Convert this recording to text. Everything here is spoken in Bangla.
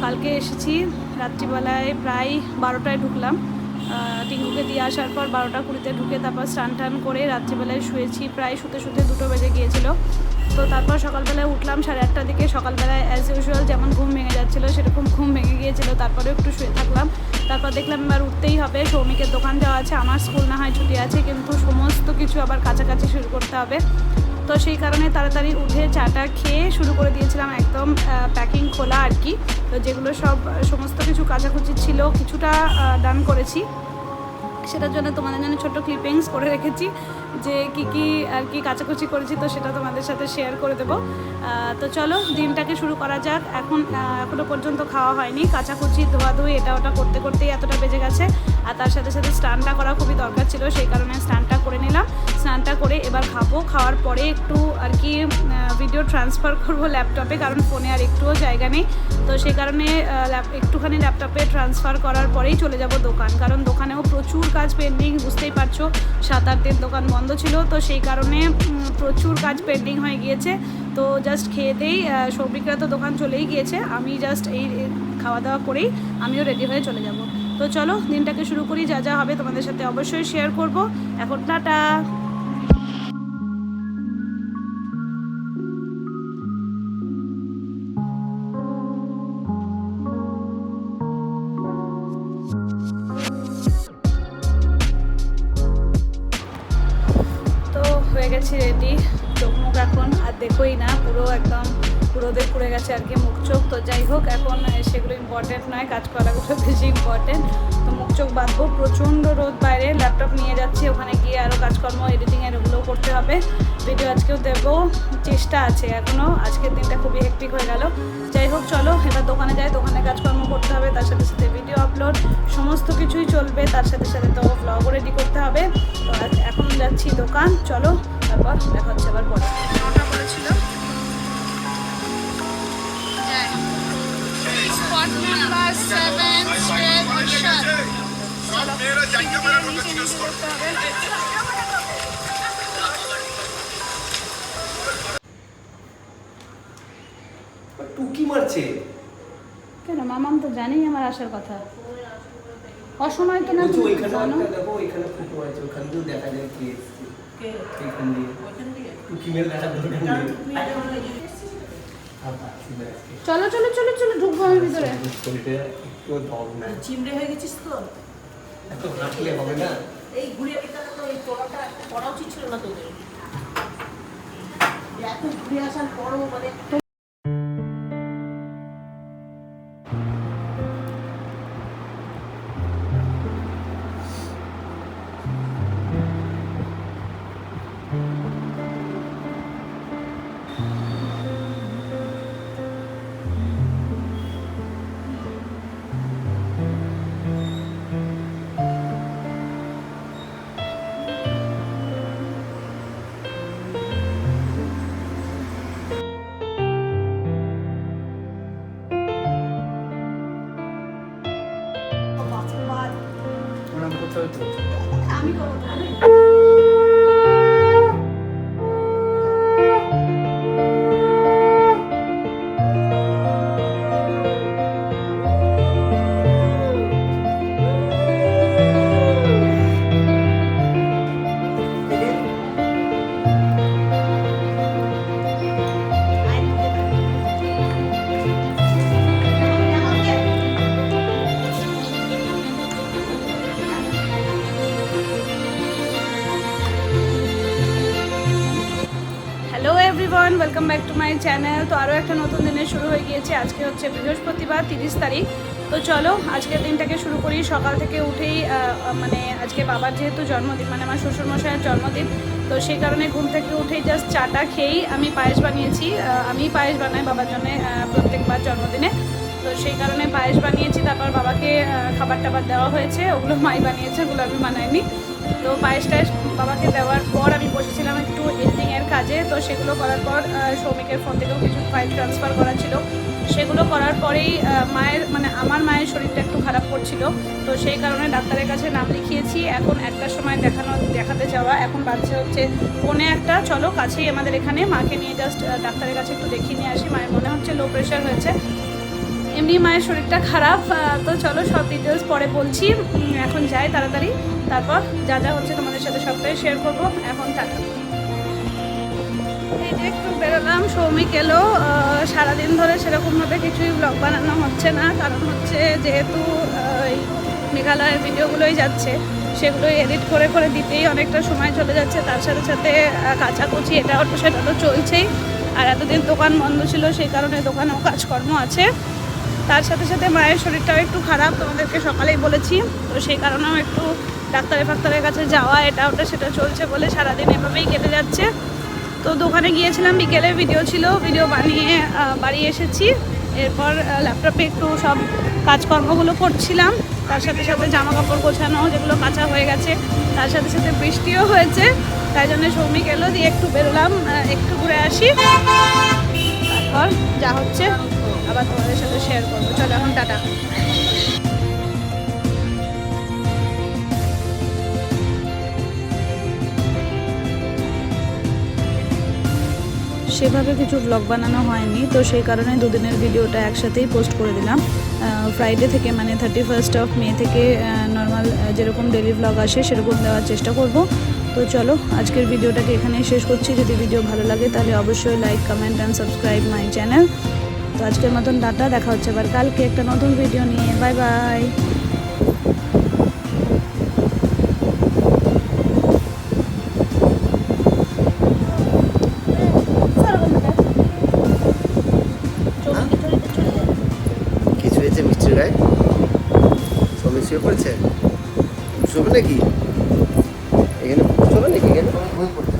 কালকে এসেছি রাত্রিবেলায় প্রায় বারোটায় ঢুকলাম। আহ, টিঙ্কুকে দিয়ে আসার পর বারোটা কুড়িতে ঢুকে তারপর স্নান টান করে রাত্রিবেলায় শুয়েছি। প্রায় শুতে শুতে দুটো বেজে গিয়েছিল। তো তারপর সকালবেলায় উঠলাম সাড়ে আটটার দিকে সকালবেলায় অ্যাজ ইউজুয়াল যেমন ঘুম ভেঙে যাচ্ছিল সেরকম ঘুম ভেঙে গিয়েছিল। তারপরেও একটু শুয়ে থাকলাম। তারপর দেখলাম এবার উঠতেই হবে। সৌমিকের দোকান যাওয়া আছে আমার স্কুল না হয় ছুটি আছে কিন্তু সমস্ত কিছু আবার কাছাকাছি শুরু করতে হবে। তো সেই কারণে তাড়াতাড়ি উঠে চাটা খেয়ে শুরু করে দিয়েছিলাম একদম প্যাকিং খোলা আর কি। তো যেগুলো সব, সমস্ত কিছু কাচাকুচি ছিল, কিছুটা ডান করেছি। সেটার জন্য তোমাদের জন্য ছোট্ট ক্লিপিংস করে রেখেছি যে কি কি আর কি কাচাকুচি করেছি তো সেটা তোমাদের সাথে শেয়ার করে দেবো। তো চলো দিনটাকে শুরু করা যাক। এখন আহ, এখনও পর্যন্ত খাওয়া হয়নি। কাচাকুচি ধোয়াধুয়ি এটা ওটা করতে করতেই এতটা বেজে গেছে। আর তার সাথে সাথে স্নানটা করা খুবই দরকার ছিল সেই কারণে স্নানটা করে নিলাম। স্নানটা করে এবার খাব। খাওয়ার পরে একটু আর কি ভিডিও ট্রান্সফার করব ল্যাপটপে, কারণ ফোনে আর একটুও জায়গা নেই। তো সেই কারণে একটুখানি ল্যাপটপে ট্রান্সফার করার পরেই চলে যাব দোকান। কারণ দোকানেও প্রচুর কাজ পেন্ডিং বুঝতেই পারছ, সাত আট দিন দোকান বন্ধ ছিল। তো সেই কারণে প্রচুর কাজ পেন্ডিং হয়ে গিয়েছে। তো জাস্ট খেয়ে দেই সৌভিকরা তো দোকান চলেই গিয়েছে। আমি জাস্ট এই খাওয়া দাওয়া করেই আমিও রেডি হয়ে চলে যাব। তো চলো, দিনটাকে শুরু করি, যা যা হবে তোমাদের সাথে অবশ্যই শেয়ার করব। এখন টাটা! হয়ে গেছি রেডি চোখ মুখ এখন আর দেখোই না, পুরো একদম পুরোদের পুড়ে গেছে আর কি মুখ চোখ। তো যাই হোক, এখন সেগুলো ইম্পর্টেন্ট নয় কাজ করাগুলো বেশি ইম্পর্টেন্ট তো মুখ চোখ বাঁধবো, প্রচণ্ড রোদ বাইরে ল্যাপটপ নিয়ে যাচ্ছি, ওখানে গিয়ে আরও কাজকর্ম এডিটিংয়ের ওগুলোও করতে হবে। ভিডিও আজকেও দেবো, চেষ্টা আছে এখনও আজকের দিনটা খুবই হেক্টিক হয়ে গেল। যাই হোক, চলো, এবার দোকানে যাই, দোকানে কাজকর্ম করতে হবে, তার সাথে সাথে ভিডিও আপলোড সমস্ত কিছুই চলবে, তার সাথে সাথে তো ব্লগও রেডি করতে হবে। যাচ্ছি দোকান চলো তারপর দেখা হচ্ছে আবার পরে। বলেছিল টুকি মারছে? কেন মামাম তো জানেই আমার আসার কথা। অসময় তো না তুমি জানো? দেখো ওইখানে ফুটো আছে ওখান দিয়েও দেখা যায় কে? এসছে দিয়ে। দরকার নেই আবার চলো চলো চলো চলো ঢুকবো আমি ভিতরে। শরীরে একটু দম নাই চিমড়ে হয়ে গেছিস তো? এত হাঁটলে হবে না। এই ঘুরে পিতাটা তো এই পড়াটা পড়া উচিত ছিল না তোদের। এত ঘুরে আসার পরও মানে প্রণাম করতে হবে তো আমি welcome back to my channel. তো আরও একটা নতুন দিনে শুরু হয়ে গিয়েছে। আজকে হচ্ছে বৃহস্পতিবার, তিরিশ তারিখ। তো চলো, আজকের দিনটাকে শুরু করি। সকাল থেকে উঠেই মানে আজকে বাবার যেহেতু জন্মদিন মানে আমার শ্বশুরমশাইয়ের জন্মদিন, তো সেই কারণে ঘুম থেকে উঠেই জাস্ট চাটা খেয়েই আমি পায়েস বানিয়েছি। আমি পায়েস বানাই বাবার জন্য প্রত্যেকবার জন্মদিনে। তো সেই কারণে পায়েস বানিয়েছি, তারপর বাবাকে খাবার টাবার দেওয়া হয়েছে। ওগুলো মাই বানিয়েছে, ওগুলো আমি বানাইনি। তো পায়েস টায়েস বাবাকে দেওয়ার পর আমি বসেছিলাম একটু এডিটিংয়ের কাজে। তো সেগুলো করার পর আহ, সৌমিকের ফোন থেকেও কিছু ফাইল ট্রান্সফার করা ছিল। সেগুলো করার পরেই মায়ের মানে আমার মায়ের শরীরটা একটু খারাপ করছিল। তো সেই কারণে ডাক্তারের কাছে নাম লিখিয়েছি। এখন একটার সময় দেখানো দেখাতে যাওয়া। এখন বাচ্চা হচ্ছে ফোনে একটা। চলো কাছেই আমাদের এখানে। মাকে নিয়ে জাস্ট ডাক্তারের কাছে একটু দেখিয়ে নিয়ে আসি। মায়ের মনে হচ্ছে লো প্রেশার হয়েছে। এমনি মায়ের শরীরটা খারাপ তো চলো সব ডিটেলস পরে বলছি। এখন যাই তাড়াতাড়ি। তারপর যা যা হচ্ছে তোমাদের সাথে সবটাই শেয়ার করব। এখন টাটা। একটু বেরোলাম, সৌমিক এলো। সারাদিন ধরে সেরকমভাবে কিছুই ব্লগ বানানো হচ্ছে না, কারণ হচ্ছে যেহেতু এই মেঘালয়ের ভিডিওগুলোই যাচ্ছে, সেগুলোই এডিট করে করে দিতেই অনেকটা সময় চলে যাচ্ছে। তার সাথে সাথে কাচাকুচি এটা ওটা সেটা তো চলছেই। আর এতদিন দোকান বন্ধ ছিল, সেই কারণে দোকানেও কাজকর্ম আছে। তার সাথে সাথে মায়ের শরীরটাও একটু খারাপ, তোমাদেরকে সকালেই বলেছি। তো সেই কারণেও একটু ডাক্তারের ফাক্তারের কাছে যাওয়া, এটা ওটা, সেটা চলছে বলে সারাদিন এভাবেই কেটে যাচ্ছে। তো দোকানে গিয়েছিলাম, বিকেলে ভিডিও ছিল ভিডিও বানিয়ে বাড়ি এসেছি। এরপর ল্যাপটপে একটু সব কাজকর্মগুলো করছিলাম। তার সাথে সাথে জামা কাপড় গোছানো, যেগুলো কাঁচা হয়ে গেছে, তার সাথে সাথে বৃষ্টিও হয়েছে। তাই জন্য সৌমিক এলো, দিয়ে একটু বেরোলাম একটু ঘুরে আসি। তারপর যা হচ্ছে, আবার তোমাদের সাথে শেয়ার করব। চলো এখন টাটা। সেভাবে কিছু ব্লগ বানানো হয়নি, তো সেই কারণে দুদিনের ভিডিওটা একসাথেই পোস্ট করে দিলাম। ফ্রাইডে থেকে মানে থার্টি ফার্স্ট অফ মে থেকে নর্মাল যেরকম ডেলি ব্লগ আসে সেরকম দেওয়ার চেষ্টা করব। তো চলো, আজকের ভিডিওটাকে এখানেই শেষ করছি। যদি ভিডিও ভালো লাগে তাহলে অবশ্যই like comment and subscribe my channel তো আজকের মতন ডাটা দেখা হচ্ছে আবার কালকে একটা নতুন ভিডিও নিয়ে। বাই বাই শুয়ে পড়েছে? শোবে নাকি? এখানে শোবে নাকি এখানে? ঘুম পড়ছে